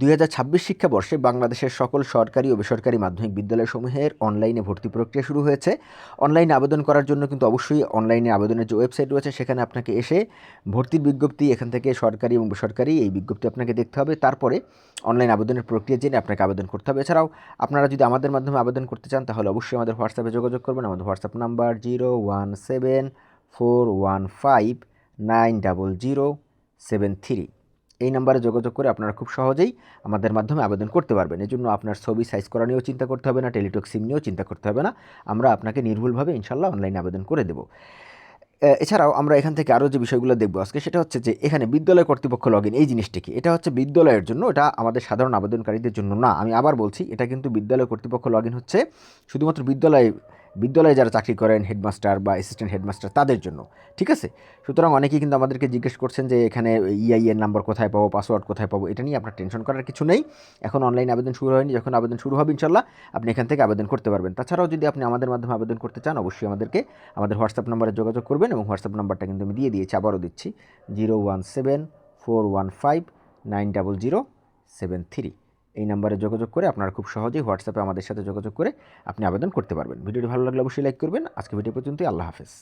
দুই হাজার ছাব্বিশ শিক্ষাবর্ষে বাংলাদেশের সকল সরকারি ও বেসরকারি মাধ্যমিক বিদ্যালয়সমূহের অনলাইনে ভর্তি প্রক্রিয়া শুরু হয়েছে। অনলাইনে আবেদন করার জন্য কিন্তু অবশ্যই অনলাইনে আবেদনের যে ওয়েবসাইট রয়েছে, সেখানে আপনাকে এসে ভর্তির বিজ্ঞপ্তি এখান থেকে সরকারি এবং বেসরকারি এই বিজ্ঞপ্তি আপনাকে দেখতে হবে। তারপরে অনলাইন আবেদনের প্রক্রিয়া জেনে আপনাকে আবেদন করতে হবে। এছাড়াও আপনারা যদি আমাদের মাধ্যমে আবেদন করতে চান, তাহলে অবশ্যই আমাদের হোয়াটসঅ্যাপে যোগাযোগ করবেন। আমাদের WhatsApp number zero one seven four one five nine double zero seven three. এই নাম্বারে যোগাযোগ করে আপনারা খুব সহজেই আমাদের মাধ্যমে আবেদন করতে পারবেন। এজন্য আপনার ছবি সাইজ করা নিয়েও চিন্তা করতে হবে না টেলিটক সিম নিয়েও চিন্তা করতে হবে না। আমরা আপনাকে নির্ভুলভাবে ইনশাল্লাহ অনলাইনে আবেদন করে দেবো। এছাড়াও আমরা এখান থেকে আরও যে বিষয়গুলো দেখব আজকে সেটা হচ্ছে যে এখানে বিদ্যালয় কর্তৃপক্ষ লগ এই জিনিসটি কি? এটা হচ্ছে বিদ্যালয়ের জন্য, এটা আমাদের সাধারণ আবেদনকারীদের জন্য না। আমি আবার বলছি, এটা কিন্তু বিদ্যালয় কর্তৃপক্ষ লগ হচ্ছে শুধুমাত্র বিদ্যালয়ে বিদ্যালয়ে যারা চাকরি করেন হেডমাস্টার বা অ্যাসিস্ট্যান্ট হেডমাস্টার তাদের জন্য। ঠিক আছে? সুতরাং অনেকেই কিন্তু আমাদেরকে জিজ্ঞেস করছেন যে এখানে ইআইএন নাম্বার কোথায় পাবো পাসওয়ার্ড কোথায় পাবো, এটা নিয়ে আপনার টেনশন করার কিছু নেই। এখন অনলাইন আবেদন শুরু হয়নি, যখন আবেদন শুরু হবে ইনশাল্লাহ আপনি এখান থেকে আবেদন করতে পারবেন। তাছাড়াও যদি আপনি আমাদের মাধ্যমে আবেদন করতে চান, অবশ্যই আমাদেরকে আমাদের হোয়াটসঅ্যাপ নাম্বারে যোগাযোগ করবেন এবং হোয়াটসঅ্যাপ নাম্বারটা কিন্তু আমি দিয়ে দিয়েছি, আবারও দিচ্ছি zero one seven four one five nine double zero seven three এই নাম্বারে যোগাযোগ করে আপনারা খুব সহজেই হোয়াটসঅ্যাপে আমাদের সাথে যোগাযোগ করে আপনি আবেদন করতে পারবেন। ভিডিওটি ভালো লাগলে অবশ্যই লাইক করবেন। আজকে ভিডিও পর্যন্তই। আল্লাহ হাফেজ।